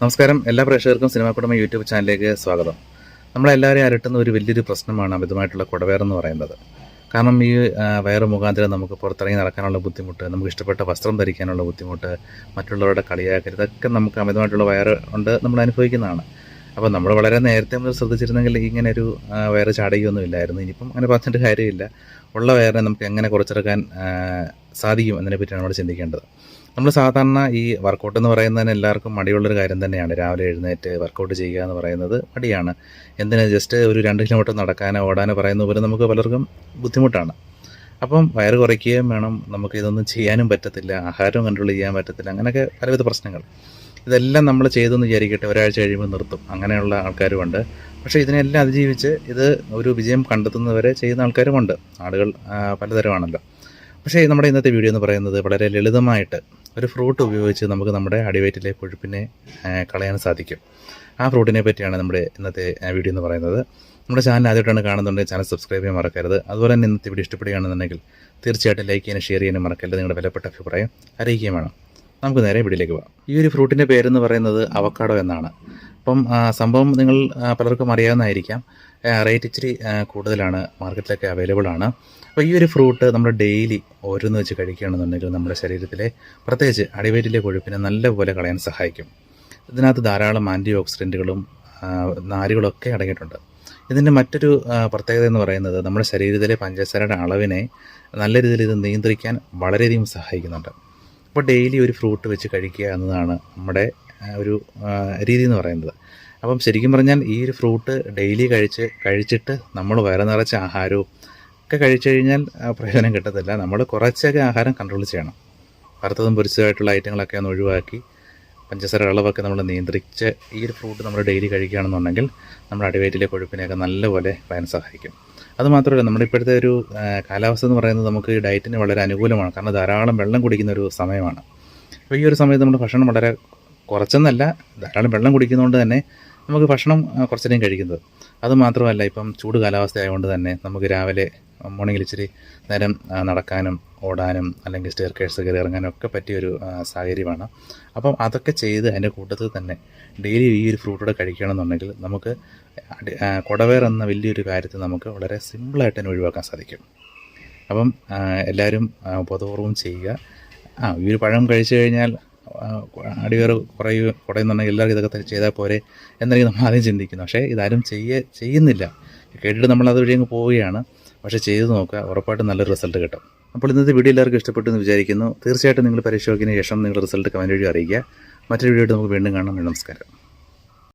നമസ്കാരം. എല്ലാ പ്രേക്ഷകർക്കും സിനിമാ കുടുംബ യൂട്യൂബ് ചാനലിലേക്ക് സ്വാഗതം. നമ്മളെല്ലാവരെയും അരട്ടുന്ന ഒരു വലിയൊരു പ്രശ്നമാണ് അമിതമായിട്ടുള്ള കുടവേറെന്ന് പറയുന്നത്. കാരണം ഈ വയറ് മുഖാന്തരം നമുക്ക് പുറത്തിറങ്ങി നടക്കാനുള്ള ബുദ്ധിമുട്ട് നമുക്ക് ഇഷ്ടപ്പെട്ട വസ്ത്രം ധരിക്കാനുള്ള ബുദ്ധിമുട്ട് മറ്റുള്ളവരുടെ കളിയാക്കൽ ഇതൊക്കെ നമുക്ക് അമിതമായിട്ടുള്ള വയറ് കൊണ്ട് നമ്മൾ അനുഭവിക്കുന്നതാണ്. അപ്പോൾ നമ്മൾ വളരെ നേരത്തെ മുതൽ ശ്രദ്ധിച്ചിരുന്നെങ്കിൽ ഇങ്ങനെ ഒരു വയറ് ചാടുകയൊന്നും ഇല്ലായിരുന്നു. ഇനിയിപ്പം അങ്ങനെ പറഞ്ഞിട്ട് കാര്യമില്ല. ഉള്ള വയറിനെ നമുക്ക് എങ്ങനെ കുറച്ചെടുക്കാൻ സാധിക്കും എന്നതിനെ പറ്റിയാണ് നമ്മൾ ചിന്തിക്കേണ്ടത്. നമ്മൾ സാധാരണ ഈ വർക്കൗട്ട് എന്ന് പറയുന്നതിന് എല്ലാവർക്കും മടിയുള്ളൊരു കാര്യം തന്നെയാണ്. രാവിലെ എഴുന്നേറ്റ് വർക്കൗട്ട് ചെയ്യുക എന്ന് പറയുന്നത് മടിയാണ്. എന്തിനാ? ജസ്റ്റ് ഒരു രണ്ട് കിലോമീറ്റർ നടക്കാനോ ഓടാനോ പറയുന്ന പോലെ നമുക്ക് പലർക്കും ബുദ്ധിമുട്ടാണ്. അപ്പം വയറ് കുറയ്ക്കുകയും വേണം. നമുക്ക് ഇതൊന്നും ചെയ്യാനും പറ്റത്തില്ല. ആഹാരവും കൺട്രോൾ ചെയ്യാൻ പറ്റത്തില്ല. അങ്ങനെയൊക്കെ പലവിധ പ്രശ്നങ്ങൾ. ഇതെല്ലാം നമ്മൾ ചെയ്തെന്ന് വിചാരിക്കട്ടെ. ഒരാഴ്ച കഴിയുമ്പോൾ നിർത്തും. അങ്ങനെയുള്ള ആൾക്കാരുമുണ്ട് പക്ഷേ ഇതിനെല്ലാം അതിജീവിച്ച് ഇത് ഒരു വിജയം കണ്ടെത്തുന്നവരെ ചെയ്യുന്ന ആൾക്കാരുമുണ്ട്. ആളുകൾ പലതരമാണല്ലോ. പക്ഷേ നമ്മുടെ ഇന്നത്തെ വീഡിയോ എന്ന് പറയുന്നത് വളരെ ലളിതമായിട്ട് ഒരു ഫ്രൂട്ട് ഉപയോഗിച്ച് നമുക്ക് നമ്മുടെ അടിവയറ്റിലെ കൊഴുപ്പിനെ കളയാൻ സാധിക്കും. ആ ഫ്രൂട്ടിനെ പറ്റിയാണ് നമ്മുടെ ഇന്നത്തെ വീഡിയോ എന്ന് പറയുന്നത്. നമ്മുടെ ചാനൽ ആദ്യമായിട്ടാണ് കാണുന്നുണ്ടെങ്കിൽ ചാനൽ സബ്സ്ക്രൈബ് ചെയ്യാൻ മറക്കരുത്. അതുപോലെ തന്നെ ഇന്നത്തെ വീഡിയോ ഇഷ്ടപ്പെടുകയാണെന്നുണ്ടെങ്കിൽ തീർച്ചയായിട്ടും ലൈക്ക് ചെയ്യാനും ഷെയർ ചെയ്യാനും മറക്കരുത്. നിങ്ങളുടെ വിലപ്പെട്ട അഭിപ്രായം അറിയിക്കുകയും വേണം. നമുക്ക് നേരെ വീഡിയോയിലേക്ക് പോകാം. ഈ ഒരു ഫ്രൂട്ടിന്റെ പേരെന്ന് പറയുന്നത് അവക്കാഡോ എന്നാണ്. അപ്പം സംഭവം നിങ്ങൾ പലർക്കും അറിയാവുന്നതായിരിക്കാം. റേറ്റ് ഇച്ചിരി കൂടുതലാണ്. മാർക്കറ്റിലൊക്കെ അവൈലബിൾ ആണ്. അപ്പോൾ ഈ ഒരു ഫ്രൂട്ട് നമ്മൾ ഡെയിലി ഓരോന്ന് വെച്ച് കഴിക്കുകയാണെന്നുണ്ടെങ്കിൽ നമ്മുടെ ശരീരത്തിലെ പ്രത്യേകിച്ച് അടിവയറ്റിലെ കൊഴുപ്പിനെ നല്ലപോലെ കളയാൻ സഹായിക്കും. ഇതിനകത്ത് ധാരാളം ആന്റി ഓക്സിഡന്റുകളും നാരുകളൊക്കെ അടങ്ങിയിട്ടുണ്ട്. ഇതിന്റെ മറ്റൊരു പ്രത്യേകത എന്ന് പറയുന്നത് നമ്മുടെ ശരീരത്തിലെ പഞ്ചസാരയുടെ അളവിനെ നല്ല രീതിയിൽ ഇത് നിയന്ത്രിക്കാൻ വളരെയധികം സഹായിക്കുന്നുണ്ട്. അപ്പോൾ ഡെയിലി ഒരു ഫ്രൂട്ട് വെച്ച് കഴിക്കുക എന്നതാണ് നമ്മുടെ ഒരു രീതി എന്ന് പറയുന്നത്. അപ്പം ശരിക്കും പറഞ്ഞാൽ ഈ ഒരു ഫ്രൂട്ട് ഡെയിലി കഴിച്ച് കഴിച്ചിട്ട് നമ്മൾ വയറ് നിറച്ച ആഹാരവും ഒക്കെ കഴിച്ചു കഴിഞ്ഞാൽ പ്രയോജനം കിട്ടത്തില്ല. നമ്മൾ കുറച്ചൊക്കെ ആഹാരം കൺട്രോൾ ചെയ്യണം. വറുത്തതും പൊരിച്ചതായിട്ടുള്ള ഐറ്റങ്ങളൊക്കെ ഒന്ന് ഒഴിവാക്കി പഞ്ചസാര അളവൊക്കെ നമ്മൾ നിയന്ത്രിച്ച് ഈ ഒരു ഫ്രൂട്ട് നമ്മൾ ഡെയിലി കഴിക്കുകയാണെന്നുണ്ടെങ്കിൽ നമ്മുടെ അടിവയറ്റിലെ കൊഴുപ്പിനെയൊക്കെ നല്ലപോലെ കളയാൻ സഹായിക്കും. അതുമാത്രമല്ല നമ്മുടെ ഇപ്പോഴത്തെ ഒരു കാലാവസ്ഥ എന്ന് പറയുന്നത് നമുക്ക് ഡയറ്റിന് വളരെ അനുകൂലമാണ്. കാരണം ധാരാളം വെള്ളം കുടിക്കുന്ന ഒരു സമയമാണ്. അപ്പോൾ ഈ ഒരു സമയത്ത് നമ്മൾ ഭക്ഷണം വളരെ കുറച്ചെന്നല്ല ധാരാളം വെള്ളം കുടിക്കുന്നതുകൊണ്ട് തന്നെ നമുക്ക് ഭക്ഷണം കുറച്ചധികം കഴിക്കുന്നത്. അതുമാത്രമല്ല ഇപ്പം ചൂട് കാലാവസ്ഥ ആയതുകൊണ്ട് തന്നെ നമുക്ക് രാവിലെ മോർണിംഗിൽ ഇച്ചിരി നേരം നടക്കാനും ഓടാനും അല്ലെങ്കിൽ സ്റ്റെയർ കേഴ്സ് കയറി ഇറങ്ങാനും ഒക്കെ പറ്റിയൊരു സാഹചര്യമാണ്. അപ്പം അതൊക്കെ ചെയ്ത് അതിന്റെ കൂട്ടത്തിൽ തന്നെ ഡെയിലി ഈ ഒരു ഫ്രൂട്ടോടെ കഴിക്കണമെന്നുണ്ടെങ്കിൽ നമുക്ക് കുടവേർ എന്ന വലിയൊരു കാര്യത്തിൽ നമുക്ക് വളരെ സിമ്പിളായിട്ട് തന്നെ ഒഴിവാക്കാൻ സാധിക്കും. അപ്പം എല്ലാവരും ബോധപൂർവം ചെയ്യുക. ആ ഈ ഒരു പഴം കഴിച്ചു കഴിഞ്ഞാൽ അടിവേറ് കുറയുക കുറയുന്നുണ്ടെങ്കിൽ എല്ലാവർക്കും ഇതൊക്കെ ചെയ്താൽ പോരെ എന്നായിരിക്കും നമ്മൾ ആദ്യം ചിന്തിക്കുന്നത് പക്ഷേ ഇതാരും ചെയ്യ ചെയ്യുന്നില്ല. കേട്ടിട്ട് നമ്മൾ അതുവഴി അങ്ങ് പോവുകയാണ്. പക്ഷേ ചെയ്ത് നോക്കുക ഉറപ്പായിട്ടും നല്ലൊരു റിസൾട്ട് കിട്ടും. അപ്പോൾ ഇന്നത്തെ വീഡിയോ എല്ലാവർക്കും ഇഷ്ടപ്പെട്ടു എന്ന് വിചാരിക്കുന്നു. തീർച്ചയായിട്ടും നിങ്ങൾ പരിശോധിക്കുന്നതിന് ശേഷം നിങ്ങൾ റിസൾട്ട് കമന്റ് വഴി അറിയിക്കുക. മറ്റൊരു വീഡിയോ നമുക്ക് വീണ്ടും കാണാം. നമസ്കാരം.